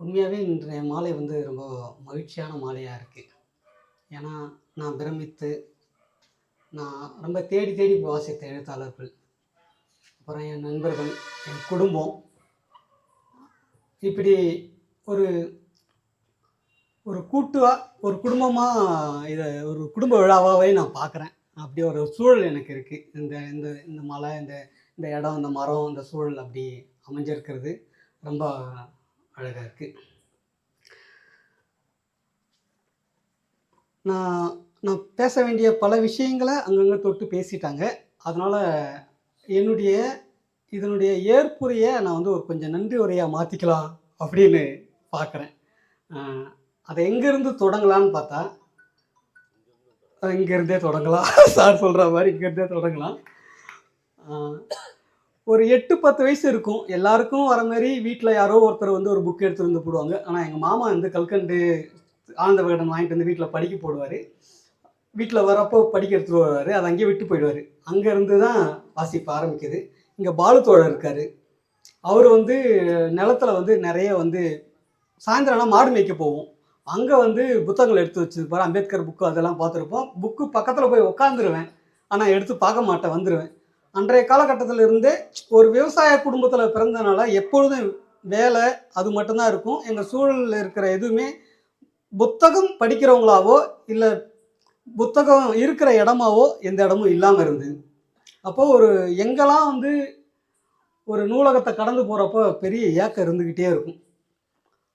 உண்மையாகவே இன்றைய மாலை வந்து ரொம்ப மகிழ்ச்சியான மாலையாக இருக்குது ஏன்னா நான் பிரமித்து நான் ரொம்ப தேடி தேடி வாசித்த எழுத்தாளர்கள் அப்புறம் என் நண்பர்கள் என் குடும்பம். இப்படி ஒரு ஒரு கூட்டுவாக ஒரு குடும்பமாக இதை ஒரு குடும்ப விழாவாகவே நான் பார்க்குறேன் அப்படி ஒரு சூழல் எனக்கு இருக்குது இந்த இந்த இந்த மலை இந்த இந்த இடம் இந்த மரம் இந்த சூழல் அப்படி அமைஞ்சிருக்கிறது. ரொம்ப அழகாக இருக்குது நான் நான் பேச வேண்டிய பல விஷயங்களை அங்கங்கே தொட்டு பேசிட்டாங்க. அதனால் என்னுடைய இதனுடைய ஏற்புரையை நான் வந்து ஒரு கொஞ்சம் நன்றி உரையாக மாற்றிக்கலாம் அப்படின்னு பார்க்குறேன் அதை எங்கேருந்து தொடங்கலான்னு பார்த்தா இங்கேருந்தே தொடங்கலாம். சார் சொல்கிற மாதிரி இங்கேருந்தே தொடங்கலாம். ஒரு எட்டு பத்து வயசு இருக்கும். எல்லாருக்கும் வர மாதிரி வீட்டில் யாரோ ஒருத்தர் வந்து ஒரு புக் எடுத்துகிட்டு வந்து போடுவாங்க. ஆனால் எங்கள் மாமா வந்து கல்கண்டு ஆனந்த விகடன் வாங்கிட்டு வந்து வீட்டில் படிக்க போடுவார். வீட்டில் வரப்போ படிக்க எடுத்துகிட்டு வருவார். அதை அங்கேயே விட்டு போயிடுவார். அங்கேருந்து தான் வாசிப்ப ஆரம்பிக்குது. இங்கே பாலுத்தோழர் இருக்கார். அவர் வந்து நிலத்துல வந்து நிறைய வந்து சாயந்தரம் மாடு மேய்க்க போவோம். அங்கே வந்து புத்தகங்கள் எடுத்து வச்சிருப்பார். அம்பேத்கர் புக்கு அதெல்லாம் பார்த்துருப்போம். புக்கு பக்கத்தில் போய் உட்காந்துருவேன் ஆனால் எடுத்து பார்க்க மாட்டேன். வந்துடுவேன் அன்றைய காலகட்டத்தில் இருந்தே ஒரு விவசாய குடும்பத்தில் பிறந்தனால எப்பொழுதும் வேலை அது மட்டும்தான் இருக்கும். எங்கள் சூழலில் இருக்கிற எதுவுமே புத்தகம் படிக்கிறவங்களாவோ இல்லை புத்தகம் இருக்கிற இடமாவோ எந்த இடமும் இல்லாமல் இருந்தது. அப்போது ஒரு எங்கெல்லாம் வந்து ஒரு நூலகத்தை கடந்து போகிறப்போ பெரிய ஏக்கம் இருந்துக்கிட்டே இருக்கும்.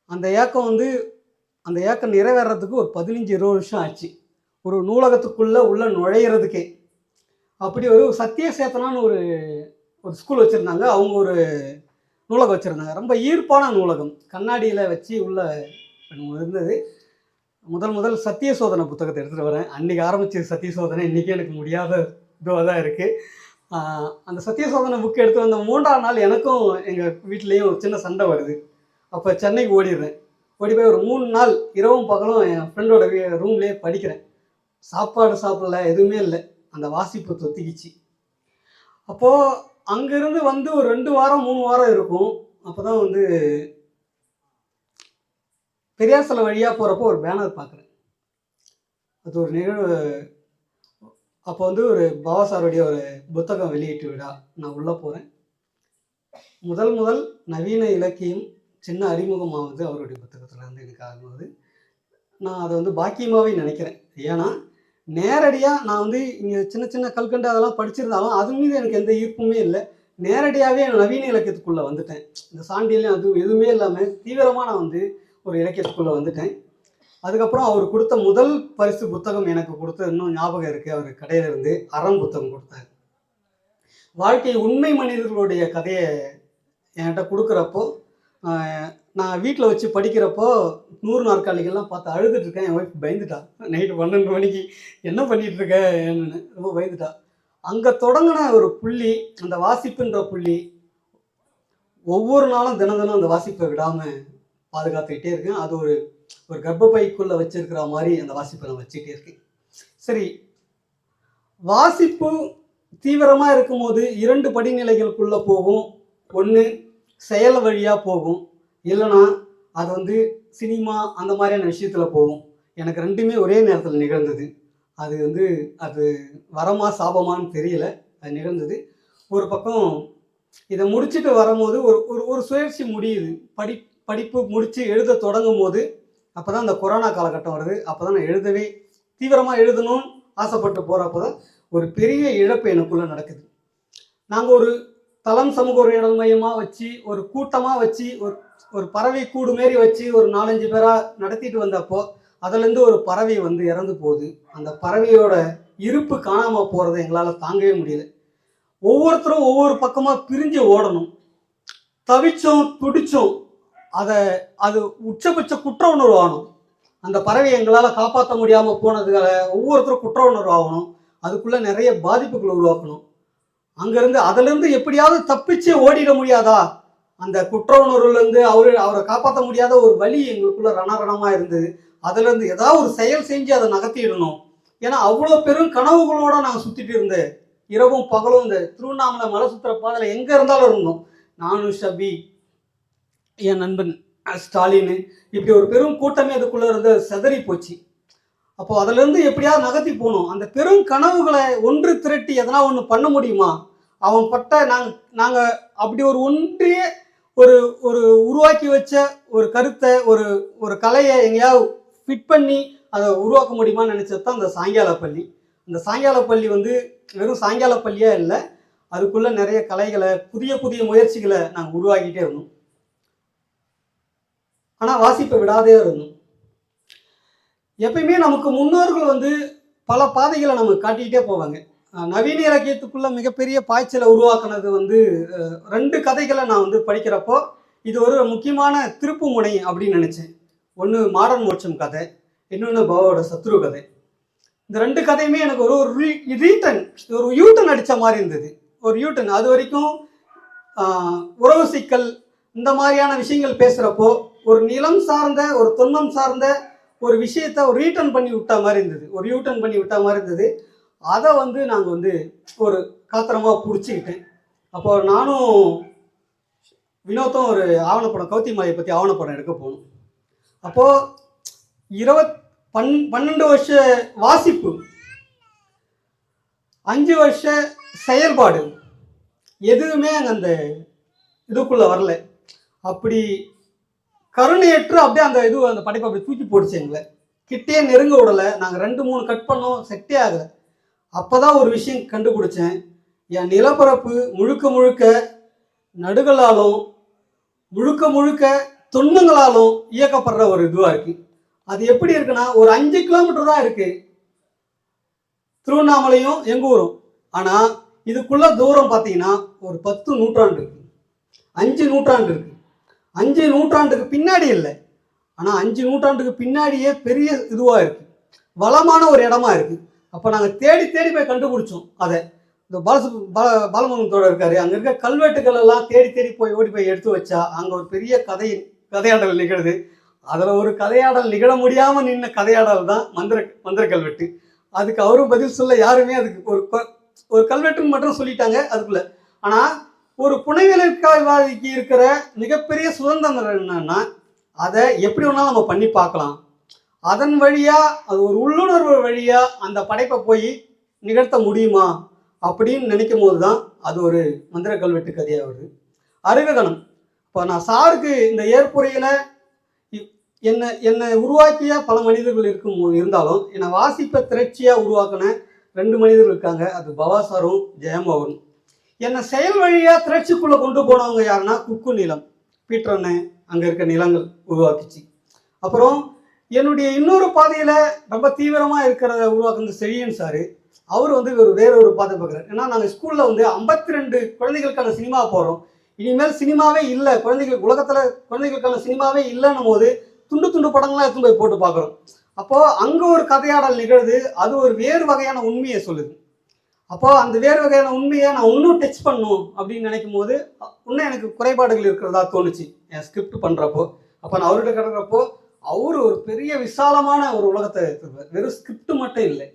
அந்த ஏக்கம் வந்து அந்த ஏக்கம் நிறைவேறதுக்கு ஒரு பதினஞ்சு இருபது வருஷம் ஆச்சு. ஒரு நூலகத்துக்குள்ளே உள்ளே நுழையிறதுக்கே. அப்படி ஒரு சத்திய சேத்தனான்னு ஒரு ஒரு ஸ்கூல் வச்சுருந்தாங்க. அவங்க ஒரு நூலகம் வச்சுருந்தாங்க. ரொம்ப ஈர்ப்பான நூலகம். கண்ணாடியில் வச்சு உள்ள இருந்தது. முதல் முதல் சத்திய சோதனை புத்தகத்தை எடுத்துகிட்டு வரேன். அன்றைக்கி ஆரம்பித்த சத்திய சோதனை. இன்றைக்கி எனக்கு முடியாத இதுவாக தான் இருக்குது அந்த சத்திய சோதனை புக் எடுத்து வந்த மூன்றாம் நாள் எனக்கும் எங்கள் வீட்லேயும் ஒரு சின்ன சண்டை வருது. அப்போ சென்னைக்கு ஓடிடுறேன். ஓடி போய் ஒரு மூணு நாள் இரவும் பகலும் என் ஃப்ரெண்டோட ரூம்லேயே படிக்கிறேன். சாப்பாடு சாப்பிடல எதுவுமே இல்லை. அந்த வாசிப்பு தொத்திக்கிச்சு. அப்போது அங்கேருந்து வந்து ஒரு ரெண்டு வாரம் மூணு வாரம் இருக்கும். அப்போ தான் வந்து பெரியார் சிலை வழியாக போகிறப்போ ஒரு பேனர் பார்க்குறேன் அது ஒரு நிகழ்வு அப்போ வந்து ஒரு பாபா சாருடைய ஒரு புத்தகம் வெளியீட்டு விழா. நான் உள்ளே போகிறேன் முதல் முதல் நவீன இலக்கியம் சின்ன அறிமுகமாகுது அவருடைய புத்தகத்தில் இருந்து எனக்கு ஆகும்போது நான் அதை வந்து பாக்கியமாகவே நினைக்கிறேன். ஏன்னா நேரடியாக நான் வந்து இங்கே சின்ன சின்ன கல்கண்டு அதெல்லாம் படிச்சிருந்தாலும் அது மீது எனக்கு எந்த ஈர்ப்புமே இல்லை. நேரடியாகவே நவீன இலக்கியத்துக்குள்ளே வந்துட்டேன். இந்த சாண்டிலையும் அது எதுவுமே இல்லாமல் தீவிரமாக நான் வந்து ஒரு இலக்கியத்துக்குள்ளே வந்துட்டேன். அதுக்கப்புறம் அவர் கொடுத்த முதல் பரிசு புத்தகம் எனக்கு கொடுத்த இன்னும் ஞாபகம் இருக்குது அவர் கடையிலிருந்து அறம் புத்தகம் கொடுத்தார். வாழ்க்கை உண்மை மனிதர்களுடைய கதையை என்கிட்ட கொடுக்குறப்போ நான் வீட்டில் வச்சு படிக்கிறப்போ நூறு நாற்காலிகள்லாம் பார்த்து அழுதுட்டு இருக்கேன் என் ஒய்ஃப் பயந்துட்டா. நைட்டு பன்னெண்டு மணிக்கு என்ன பண்ணிட்டு இருக்க என்னன்னு ரொம்ப பயந்துட்டா. அங்கே தொடங்கின ஒரு புள்ளி அந்த வாசிப்புன்ற புள்ளி ஒவ்வொரு நாளும் தினம் தினம் அந்த வாசிப்பை விடாமல் பாதுகாத்துக்கிட்டே இருக்கேன். அது ஒரு ஒரு கர்ப்பப்பைக்குள்ளே வச்சிருக்கிற மாதிரி அந்த வாசிப்பை நான் வச்சுக்கிட்டே இருக்கேன். சரி வாசிப்பு தீவிரமாக இருக்கும்போது இரண்டு படிநிலைகளுக்குள்ளே போகும். ஒன்று செயல் வழியாக போகும். இல்லைன்னா அது வந்து சினிமா அந்த மாதிரியான விஷயத்தில் போகும். எனக்கு ரெண்டுமே ஒரே நேரத்தில் நிகழ்ந்தது. அது வந்து அது வரமா சாபமான்னு தெரியல. அது நிகழ்ந்தது. ஒரு பக்கம் இதை முடிச்சுட்டு வரும்போது ஒரு ஒரு ஒரு சுழற்சி முடியுது. படி படிப்பு முடித்து எழுத தொடங்கும் போது அப்போ தான் இந்த கொரோனா காலகட்டம் வருது. அப்போ தான் நான் எழுதவே தீவிரமாக எழுதணும்னு ஆசைப்பட்டு போகிறப்போ தான் ஒரு பெரிய இழப்பு எனக்குள்ளே நடக்குது. நாங்கள் ஒரு தளம் சமூக உரையாடல் மையமாக வச்சு ஒரு கூட்டமாக வச்சு ஒரு ஒரு பறவை கூடு மாரி வச்சு ஒரு நாலஞ்சு பேராக நடத்திட்டு வந்தப்போ அதுலேருந்து ஒரு பறவை வந்து இறந்து போகுது. அந்த பறவையோட இருப்பு காணாமல் போகிறத எங்களால் தாங்கவே முடியல. ஒவ்வொருத்தரும் ஒவ்வொரு பக்கமாக பிரிஞ்சு ஓடணும். தவிச்சோம் துடிச்சோம் அதை அது உச்சபட்ச குற்ற உணர்வு ஆகணும் அந்த பறவையை எங்களால் காப்பாற்ற முடியாமல் போனதுக்காக ஒவ்வொருத்தரும் குற்ற உணர்வு ஆகணும் அதுக்குள்ளே நிறைய பாதிப்புகளை உருவாக்கணும். அங்கேருந்து அதுலேருந்து எப்படியாவது தப்பிச்சு ஓடிட முடியாதா? அந்த குற்ற உணர்வுலேருந்து அவரு அவரை காப்பாற்ற முடியாத ஒரு வழி எங்களுக்குள்ள ரணரணமாக இருந்தது. அதுலேருந்து ஏதாவது ஒரு செயல் செஞ்சு அதை நகர்த்திடணும். ஏன்னா அவ்வளோ பெரும் கனவுகளோட நாங்கள் சுற்றிட்டு இருந்தேன். இரவும் பகலும் இந்த திருவண்ணாமலை மலை சுற்றுற பாதையில் எங்கே இருந்தாலும் இருந்தோம். நானும் ஷபி என் நண்பன் ஸ்டாலின். இப்படி ஒரு பெரும் கூட்டமே அதுக்குள்ளே இருந்து செதறி போச்சு அப்போ அதுலேருந்து எப்படியாவது நகர்த்தி போகணும். அந்த பெரும் கனவுகளை ஒன்று திரட்டி எதனா ஒன்று பண்ண முடியுமா? அவன் பட்ட நாங்கள் நாங்கள் அப்படி ஒரு ஒன்றிய ஒரு ஒரு உருவாக்கி வச்ச ஒரு கருத்தை ஒரு ஒரு கலையை எங்கேயாவது ஃபிட் பண்ணி அதை உருவாக்க முடியுமான்னு நினச்சது தான் அந்த சாயங்கால பள்ளி. அந்த சாயங்கால பள்ளி வந்து வெறும் சாயங்கால பள்ளியா இல்லை. அதுக்குள்ளே நிறைய கலைகளை புதிய புதிய முயற்சிகளை நாங்கள் உருவாக்கிட்டே இருந்தோம். ஆனால் வாசிப்பை விடாதே இருந்தோம். எப்பயுமே நமக்கு முன்னோர்கள் வந்து பல பாதைகளை நமக்கு காட்டிக்கிட்டே போவாங்க. நவீன இலக்கியத்துக்குள்ள மிகப்பெரிய பாய்ச்சலை உருவாக்குனது வந்து ரெண்டு கதைகளை நான் வந்து படிக்கிறப்போ இது ஒரு முக்கியமான திருப்பு முனை அப்படின்னு நினச்சேன். ஒன்று மாடர்ன் மோட்சம் கதை இன்னொன்று பவோட சத்ரு கதை. இந்த ரெண்டு கதையுமே எனக்கு ஒரு ஒரு ரீட்டன் ஒரு யூட்டன் அடித்த மாதிரி இருந்தது. ஒரு யூட்டன் அது வரைக்கும் உறவு சிக்கல் இந்த மாதிரியான விஷயங்கள் பேசுகிறப்போ ஒரு நிலம் சார்ந்த ஒரு தொன்மம் சார்ந்த ஒரு விஷயத்த ஒரு ரீட்டன் பண்ணி விட்டா மாதிரி இருந்தது. ஒரு யூட்டர்ன் பண்ணி விட்டா மாதிரி இருந்தது. அதை வந்து நாங்கள் வந்து ஒரு காத்திரமாக பிடிச்சிக்கிட்டேன். அப்போ நானும் வினோத்தும் ஒரு ஆவணப்படம் கௌத்தி மலையை பற்றி ஆவணப்படம் எடுக்க போனோம். அப்போது இருபத் பன் பன்னெண்டு வருஷ வாசிப்பு அஞ்சு வருஷ செயல்பாடு எதுவுமே அங்கே அந்த இதுக்குள்ளே வரல. அப்படி கருணையற்று அப்படியே அந்த இது அந்த படைப்பை அப்படி தூக்கி போட்டுச்சு எங்களை. கிட்டே நெருங்க விடலை. நாங்கள் ரெண்டு மூணு கட் பண்ணோம். செட்டே ஆகலை. அப்போ தான் ஒரு விஷயம் கண்டுபிடிச்சேன். என் நிலப்பரப்பு முழுக்க முழுக்க நடுகளாலும் முழுக்க முழுக்க தொன்மங்களாலும் இயக்கப்படுற ஒரு இதுவாக இருக்குது அது எப்படி இருக்குன்னா ஒரு அஞ்சு கிலோமீட்டர் தான் இருக்குது திருவண்ணாமலையும் எங்கள் ஊரும். ஆனால் இதுக்குள்ள தூரம் பார்த்தீங்கன்னா ஒரு பத்து நூற்றாண்டு இருக்கு. அஞ்சு நூற்றாண்டு இருக்கு. அஞ்சு நூற்றாண்டுக்கு பின்னாடி இல்லை. ஆனால் அஞ்சு நூற்றாண்டுக்கு பின்னாடியே பெரிய இதுவாக இருக்குது வளமான ஒரு இடமா இருக்குது அப்போ நாங்கள் தேடி தேடி போய் கண்டுபிடிச்சோம் அதை. இந்த பாலசு பல பாலமுகத்தோட இருக்காரு. அங்கே இருக்க கல்வெட்டுகள் எல்லாம் தேடி தேடி போய் ஓடி போய் எடுத்து வச்சா அங்கே ஒரு பெரிய கதை கதையாடல் நிகழுது. அதில் ஒரு கதையாடல் நிகழ முடியாமல் நின்ன கதையாடல் தான் மந்திர மந்திர கல்வெட்டு. அதுக்கு அவரும் பதில் சொல்ல யாருமே அதுக்கு ஒரு ஒரு கல்வெட்டுன்னு மட்டும் சொல்லிட்டாங்க அதுக்குள்ள. ஆனால் ஒரு புனைவியலுக்காய்வாதிக்கு இருக்கிற மிகப்பெரிய சுதந்திரம் என்னன்னா அதை எப்படி வேணாலும் நம்ம பண்ணி பார்க்கலாம். அதன் வழியா அது ஒரு உள்ளுணர்வு வழியா அந்த படைப்பை போய் நிகழ்த்த முடியுமா அப்படின்னு நினைக்கும் போது தான் அது ஒரு மந்திர கல்வெட்டு கதையாக வருது அருககணம் இப்போ நான் சாருக்கு இந்த ஏற்புரையில் என்னை என்னை உருவாக்கிய பல மனிதர்கள் இருக்கும் இருந்தாலும் என்னை வாசிப்பை திரட்சியாக உருவாக்கின ரெண்டு மனிதர்கள் இருக்காங்க. அது பவாசாரும் ஜெயமோகன் என்னை செயல் வழியாக திரட்சிக்குள்ளே கொண்டு போனவங்க யாருன்னா குக்கு நிலம். பீட்டர்னு அங்கே இருக்க நிலங்கள் உருவாக்கிச்சு. அப்புறம் என்னுடைய இன்னொரு பாதையில் ரொம்ப தீவிரமாக இருக்கிறத உருவாக்குனது செழியன் சார் அவர் வந்து ஒரு வேற ஒரு பாதை பார்க்குறாரு. ஏன்னா நாங்கள் ஸ்கூலில் வந்து ஐம்பத்தி ரெண்டு குழந்தைகளுக்கான சினிமா போகிறோம் இனிமேல் சினிமாவே இல்லை குழந்தைகள் உலகத்தில் குழந்தைகளுக்கான சினிமாவே இல்லைன்னும் போது துண்டு துண்டு படங்கள்லாம் எடுத்துன்னு போய் போட்டு பார்க்குறோம். அப்போது அங்கே ஒரு கதையாடல் நிகழ்து அது ஒரு வேறு வகையான உண்மையை சொல்லுது. அப்போ அந்த வேறு வகையான உண்மையை நான் இன்னும் டச் பண்ணும் அப்படின்னு நினைக்கும் போது இன்னும் எனக்கு குறைபாடுகள் இருக்கிறதா தோணுச்சு. என் ஸ்கிரிப்ட் பண்ணுறப்போ அப்போ நான் அவர்கிட்ட கிடக்கிறப்போ அவர் ஒரு பெரிய விசாலமான ஒரு உலகத்தை எடுத்துருப்பார். வெறும் ஸ்கிரிப்ட் மட்டும் இல்லை.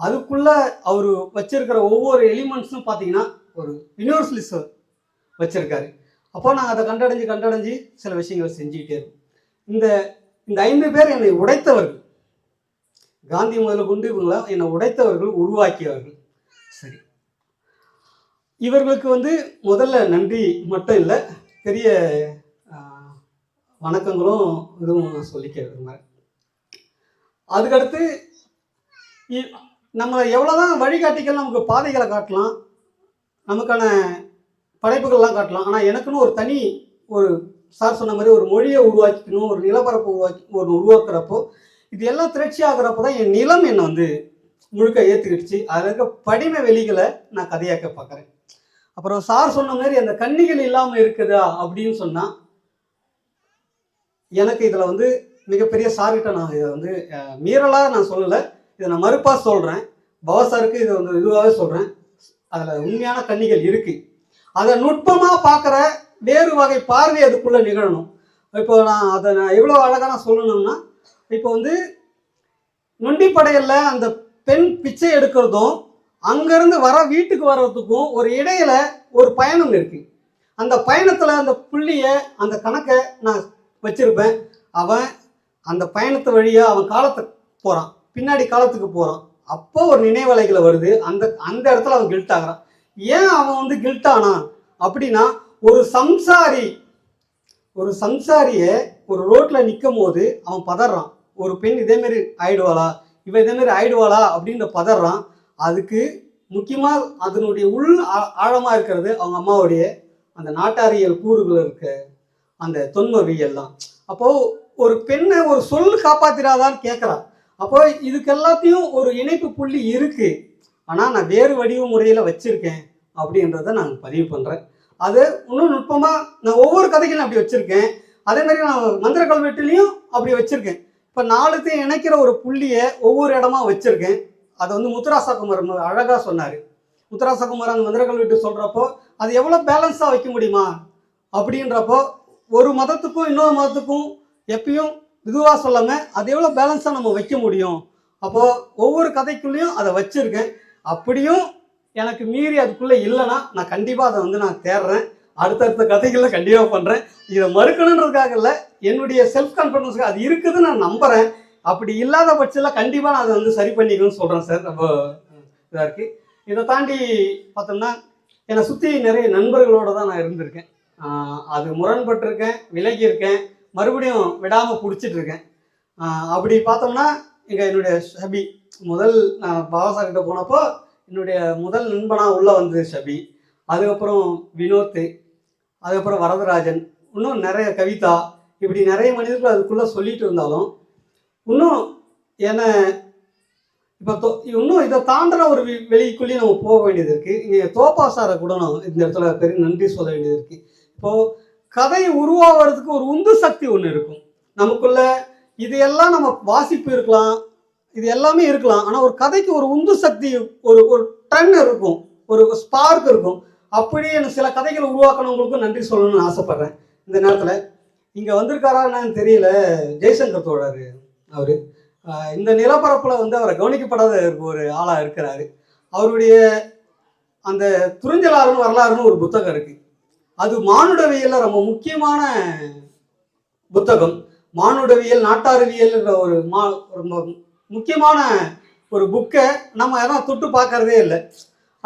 அதுக்குள்ள அவர் வச்சிருக்கிற ஒவ்வொரு எலிமெண்ட்ஸும் பார்த்தீங்கன்னா ஒரு யூனிவர்சலிஸ் வச்சிருக்காரு. அப்போ நாங்கள் அதை கண்டடைஞ்சு கண்டடைஞ்சு சில விஷயங்கள் செஞ்சுக்கிட்டே இருக்கோம் இந்த இந்த ஐந்து பேர் என்னை உடைத்தவர்கள். காந்தி முதல்ல கொண்டு இவங்கள என்னை உடைத்தவர்கள் உருவாக்கியவர்கள். சரி. இவர்களுக்கு வந்து முதல்ல நன்றி மட்டும் இல்லை பெரிய வணக்கங்களும் இதுவும் சொல்லிக்க விரும்புகிறேன் அதுக்கடுத்து இ- நம்ம எவ்வளோதான் வழிகாட்டிகள் நமக்கு பாதைகளை காட்டலாம் நமக்கான படைப்புகள்லாம் காட்டலாம் ஆனால் எனக்குன்னு ஒரு தனி ஒரு சார் சொன்ன மாதிரி ஒரு மொழியை உருவாக்கிக்கணும் ஒரு நிலப்பரப்பை உருவாக்கி ஒரு உருவாக்குறப்போ இது எல்லாம் திரட்சி ஆகிறப்போ தான் என் நிலம் என்னை வந்து முழுக்க ஏற்றுக்கிடுச்சு அதில் இருக்க படிமை வெளிகளை நான் கதையாக்க பார்க்குறேன் அப்புறம் சார் சொன்ன மாதிரி அந்த கன்னிகள் இல்லாமல் இருக்குதா அப்படின்னு சொன்னால் எனக்கு இதில் வந்து மிகப்பெரிய சார்கிட்ட நான் இதை வந்து மீறலாக நான் சொல்லலை. இதை நான் மறுப்பாக சொல்கிறேன் பவசாருக்கு இதை வந்து இதுவாகவே சொல்கிறேன் அதில் உண்மையான கன்னிகள் இருக்குது அதை நுட்பமாக பார்க்குற வேறு வகை பார்வை அதுக்குள்ளே நிகழணும். இப்போ நான் அதை நான் எவ்வளோ அழகாக நான் சொல்லணும்னா இப்போ வந்து நொண்டிப்படையில் அந்த பெண் பிச்சை எடுக்கிறதும் அங்கேருந்து வர வீட்டுக்கு வர்றதுக்கும் ஒரு இடையில ஒரு பயணம் இருக்கு. அந்த பயணத்தில் அந்த புள்ளியை அந்த கணக்கை நான் வச்சுருப்பேன். அவன் அந்த பயணத்து வழியாக அவன் காலத்துக்கு போகிறான் பின்னாடி காலத்துக்கு போகிறான் அப்போ ஒரு நினைவலைகளை வருது. அந்த அந்த இடத்துல அவன் கில்ட் ஆகிறான். ஏன் அவன் வந்து கில்ட் ஆனான் அப்படின்னா ஒரு சம்சாரி ஒரு சம்சாரியை ஒரு ரோட்டில் நிற்கும் போது அவன் பதறான். ஒரு பெண் இதேமாரி ஆயிடுவாளா? இவன் இதேமாரி ஆயிடுவாளா அப்படின்னு பதறான் அதுக்கு முக்கியமாக அதனுடைய உள் ஆழமாக இருக்கிறது அவங்க அம்மாவுடைய அந்த நாட்டாரியல் கூறுகள் இருக்க அந்த தொன்மவியல் தான் அப்போது ஒரு பெண்ணை ஒரு சொல் காப்பாத்திராதான்னு கேட்குறான் அப்போ இதுக்கு எல்லாத்தையும் ஒரு இணைப்பு புள்ளி இருக்குது ஆனால் நான் வேறு வடிவ முறையில் வச்சுருக்கேன் அப்படின்றத நான் பதிவு பண்ணுறேன் அது இன்னும் நுட்பமாக நான் ஒவ்வொரு கதைகளும் அப்படி வச்சுருக்கேன். அதே மாதிரி நான் மந்திர கல்வெட்டுலேயும் அப்படி வச்சுருக்கேன். இப்போ நாலுத்தையும் இணைக்கிற ஒரு புள்ளியை ஒவ்வொரு இடமா வச்சுருக்கேன். அதை வந்து முத்துராசகுமரன் அழகாக சொன்னார். முத்துராசகுமரன் மந்திரங்கள் விட்டு சொல்கிறப்போ அது எவ்வளோ பேலன்ஸாக வைக்க முடியுமா? அப்படின்றப்போ ஒரு மதத்துக்கும் இன்னொரு மதத்துக்கும் எப்பயும் இதுவாக சொல்லாமல் அது எவ்வளோ பேலன்ஸாக நம்ம வைக்க முடியும்? அப்போது ஒவ்வொரு கதைக்குள்ளேயும் அதை வச்சுருக்கேன். அப்படியும் எனக்கு மீறி அதுக்குள்ளே இல்லைன்னா நான் கண்டிப்பாக அதை வந்து நான் தேடுறேன் அடுத்தடுத்த கதைகளில் கண்டிப்பாக பண்ணுறேன் இதை மறுக்கணுன்றதுக்காக இல்லை என்னுடைய செல்ஃப் கான்ஃபிடன்ஸுக்கு அது இருக்குதுன்னு நான் நம்புகிறேன் அப்படி இல்லாத பட்சத்தில் கண்டிப்பாக நான் அதை வந்து சரி பண்ணிக்கணும்னு சொல்கிறேன் சார். ரொம்ப இதாக இருக்குது இதை தாண்டி பார்த்தோம்னா என்னை சுற்றி நிறைய நண்பர்களோடு தான் நான் இருந்திருக்கேன். அது முரண்பட்டிருக்கேன் விலகி இருக்கேன் மறுபடியும் விடாமல் பிடிச்சிட்டு இருக்கேன் அப்படி பார்த்தோம்னா இங்கே என்னுடைய ஷபி முதல் நான் பாபாசா கிட்ட போனப்போ என்னுடைய முதல் நண்பனாக உள்ளே வந்தது ஷபி அதுக்கப்புறம் வினோத் அதுக்கப்புறம் வரதராஜன் இன்னும் நிறைய கவிதா இப்படி நிறைய மனிதர்கள் அதுக்குள்ளே சொல்லிட்டு இருந்தாலும் இன்னும் என்ன இப்போ தோ இன்னும் இதை தாண்டின ஒரு வெ- வெளிக்குள்ளேயும் நம்ம போக வேண்டியது இருக்குது இங்கே தோப்பாசாரை கூட நான் இந்த இடத்துல பெரிய நன்றி சொல்ல வேண்டியது இருக்குது இப்போது கதை உருவாகிறதுக்கு ஒரு உந்து சக்தி ஒன்று இருக்கும். நமக்குள்ள இது எல்லாம் நம்ம வாசிப்பு இருக்கலாம் இது எல்லாமே இருக்கலாம். ஆனால் ஒரு கதைக்கு ஒரு உந்து சக்தி ஒரு ஒரு டன் இருக்கும். ஒரு ஸ்பார்க் இருக்கும். அப்படி எனக்கு சில கதைகளை உருவாக்கணவங்களுக்கும் நன்றி சொல்லணும்னு ஆசைப்பட்றேன். இந்த நேரத்தில் இங்கே வந்திருக்காரா என்னன்னு தெரியல ஜெய்சங்கர் தோழர் அவர். இந்த நிலப்பரப்பில் வந்து அவரை கவனிக்கப்படாத ஒரு ஆளாக இருக்கிறாரு. அவருடைய அந்த துறிஞ்சலாறுன்னு வரலாறுன்னு ஒரு புத்தகம் இருக்குது அது மானுடவியலில் ரொம்ப முக்கியமான புத்தகம். மானுடவியல் நாட்டார்வியல்ன்ற ஒரு மா ரொம்ப முக்கியமான ஒரு புக்கை நம்ம யாரும் தொட்டு பார்க்கறதே இல்லை.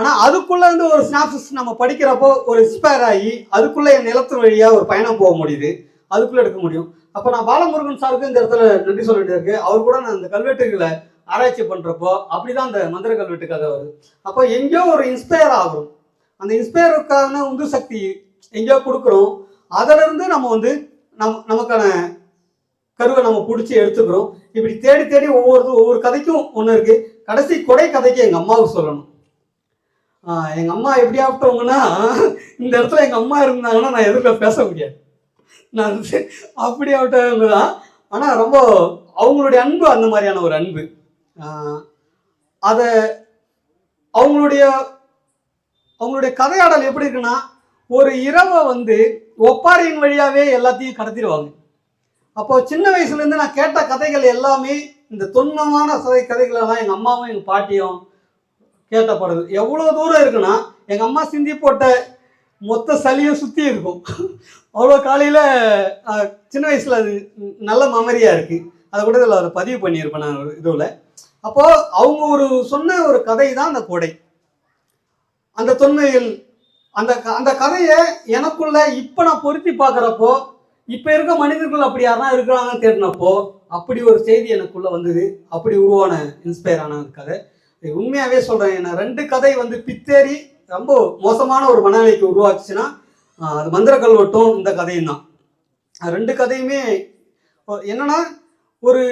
ஆனால் அதுக்குள்ளே இருந்து ஒரு ஸ்னாப்சிஸ் நம்ம படிக்கிறப்போ ஒரு இன்ஸ்பயர் ஆகி அதுக்குள்ளே என் நிலத்தின் வழியாக ஒரு பயணம் போக முடியுது. அதுக்குள்ளே எடுக்க முடியும். அப்போ நான் பாலமுருகன் சாருக்கு இந்த இடத்துல நன்றி சொல்ல வேண்டியிருக்கு அவர் கூட நான் இந்த கல்வெட்டுகளை ஆராய்ச்சி பண்ணுறப்போ அப்படி தான் அந்த மந்திர கல்வெட்டு கதை வருது. அப்போ எங்கேயோ ஒரு இன்ஸ்பயர் ஆகும் அந்த இன்ஸ்பயருக்கான உந்து சக்தி எங்கேயோ கொடுக்குறோம். அதிலிருந்து நம்ம வந்து நம் நமக்கான கருவை நம்ம பிடிச்சி எடுத்துக்கிறோம். இப்படி தேடி தேடி ஒவ்வொரு ஒவ்வொரு கதைக்கும் ஒன்று இருக்குது கடைசி கொடை கதைக்கு எங்கள் அம்மாவுக்கு சொல்லணும். எங்கள் அம்மா எப்படி எப்படியாப்பட்டவங்கன்னா இந்த இடத்துல எங்கள் அம்மா இருந்தாங்கன்னா நான் எதுக்கும் பேச முடியாது. நான் அப்படி அப்படியாப்பட்டவங்க தான். ஆனால் ரொம்ப அவங்களுடைய அன்பு அந்த மாதிரியான ஒரு அன்பு. அதை அவங்களுடைய அவங்களுடைய கதையாடல் எப்படி இருக்குன்னா ஒரு இரவை வந்து ஒப்பாரியின் வழியாகவே எல்லாத்தையும் கடத்திடுவாங்க. அப்போ சின்ன வயசுலேருந்து நான் கேட்ட கதைகள் எல்லாமே இந்த தொன்மமான சதை கதைகளெல்லாம் எங்கள் அம்மாவும் எங்கள் பாட்டியும் கேட்டப்படுது. எவ்வளோ தூரம் இருக்குன்னா எங்கள் அம்மா சிந்தி போட்ட மொத்த சளியும் சுற்றி இருக்கும். அவ்வளோ காலையில் சின்ன வயசில் அது நல்ல மெமரியாக இருக்குது அதை கூட இதில் அதை பதிவு பண்ணியிருப்பேன் நான் ஒரு இதுவில். அப்போது அவங்க ஒரு சொன்ன ஒரு கதை தான் அந்த கொடை. அந்த தொன்மையில் அந்த க- அந்த கதையை எனக்குள்ள இப்போ நான் பொருத்தி பார்க்குறப்போ இப்போ இருக்க மனிதர்கள் அப்படி யாரெல்லாம் இருக்கிறாங்கன்னு தேடினப்போ அப்படி ஒரு செய்தி எனக்குள்ளே வந்தது. அப்படி உருவான இன்ஸ்பயர் ஆன கதை. உண்மையாகவே சொல்கிறேன் என்ன ரெண்டு கதை வந்து பித்தேறி ரொம்ப மோசமான ஒரு மனநிலைக்கு உருவாச்சுன்னா அது மந்திர கல்வெட்டும் இந்த கதையும் தான். ரெண்டு கதையுமே என்னன்னா ஒரு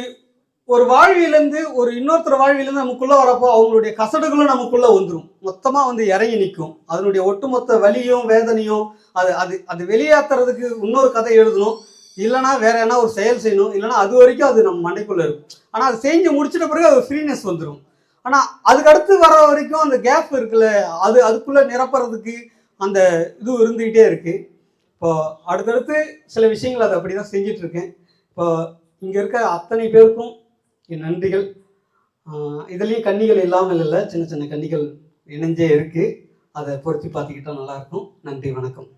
ஒரு வாழ்விலேருந்து ஒரு இன்னொருத்தர் வாழ்விலேருந்து நமக்குள்ளே வரப்போ அவங்களுடைய கசடுகளும் நமக்குள்ளே வந்துடும் மொத்தமாக வந்து இறங்கி நிற்கும். அதனுடைய ஒட்டுமொத்த வலியும் வேதனையும் அது அது அது வெளியேற்றுறதுக்கு இன்னொரு கதை எழுதணும். இல்லைனா வேற என்ன ஒரு செயல் செய்யணும். இல்லைனா அது வரைக்கும் அது நம்ம மண்டைக்குள்ளே இருக்கும். ஆனால் அது செஞ்சு முடிச்சிட்ட பிறகு அது ஃப்ரீனஸ் வந்துடும் ஆனால் அதுக்கு அடுத்து வர வரைக்கும் அந்த கேப் இருக்குல்ல அது அதுக்குள்ளே நிரப்புறதுக்கு அந்த இது இருந்துக்கிட்டே இருக்கு. இப்போ அடுத்தடுத்து சில விஷயங்கள் அதை அப்படி தான் செஞ்சுட்டு இருக்கேன் இப்போ இங்கே இருக்க அத்தனை பேருக்கும் என் நன்றிகள். இதுலேயும் கன்னிகள் இல்லாமல் இல்லை சின்ன சின்ன கன்னிகள் இணைஞ்சே இருக்குது அதை பொருத்தி பார்த்துக்கிட்டா நல்லாயிருக்கும். நன்றி வணக்கம்.